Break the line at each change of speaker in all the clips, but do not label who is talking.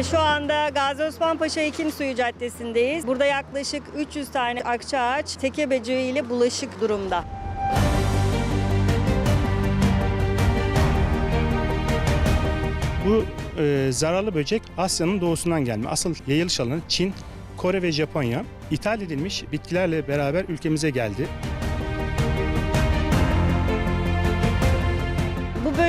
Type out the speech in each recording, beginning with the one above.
Şu anda Gazi Osman Paşa Ekim Suyu Caddesi'ndeyiz. Burada yaklaşık 300 tane akça ağaç teke böceğiyle bulaşık durumda.
Bu e, zararlı böcek Asya'nın doğusundan gelme. Asıl yayılış alanı Çin, Kore ve Japonya. İthal edilmiş bitkilerle beraber ülkemize geldi.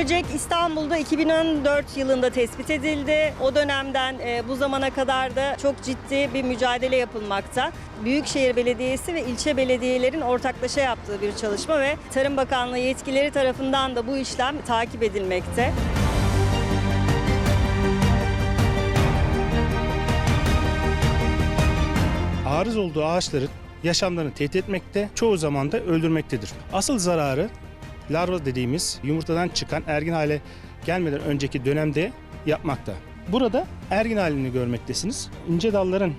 Böcek İstanbul'da 2014 yılında tespit edildi. O dönemden e, bu zamana kadar da çok ciddi bir mücadele yapılmakta. Büyükşehir Belediyesi ve ilçe belediyelerin ortaklaşa yaptığı bir çalışma ve Tarım Bakanlığı yetkileri tarafından da bu işlem takip edilmekte.
Arız olduğu ağaçların yaşamlarını tehdit etmekte, çoğu zaman da öldürmektedir. Asıl zararı larva dediğimiz yumurtadan çıkan ergin hale gelmeden önceki dönemde yapmakta. Burada ergin halini görmektesiniz. İnce dalların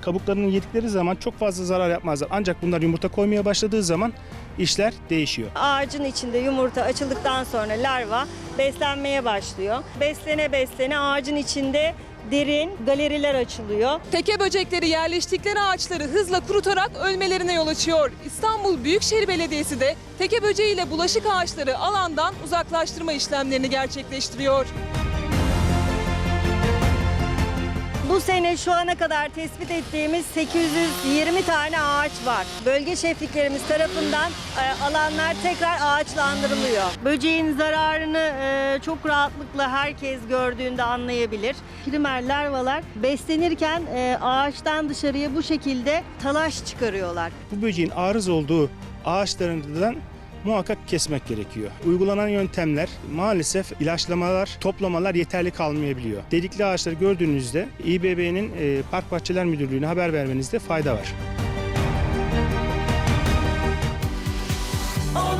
kabuklarını yedikleri zaman çok fazla zarar yapmazlar. Ancak bunlar yumurta koymaya başladığı zaman işler değişiyor.
Ağacın içinde yumurta açıldıktan sonra larva beslenmeye başlıyor. Beslene beslene ağacın içinde derin galeriler açılıyor.
Teke böcekleri yerleştikleri ağaçları hızla kurutarak ölmelerine yol açıyor. İstanbul Büyükşehir Belediyesi de teke böceğiyle bulaşık ağaçları alandan uzaklaştırma işlemlerini gerçekleştiriyor.
Bu sene şu ana kadar tespit ettiğimiz 820 tane ağaç var. Bölge şefliklerimiz tarafından e, alanlar tekrar ağaçlandırılıyor. Böceğin zararını e, çok rahatlıkla herkes gördüğünde anlayabilir. Primer larvalar beslenirken e, ağaçtan dışarıya bu şekilde talaş çıkarıyorlar.
Bu böceğin arız olduğu ağaçlarından muhakkak kesmek gerekiyor. Uygulanan yöntemler maalesef ilaçlamalar, toplamalar yeterli kalmayabiliyor. Dedikli ağaçları gördüğünüzde İBB'nin e, Park Bahçeler Müdürlüğü'ne haber vermenizde fayda var.
16 milyon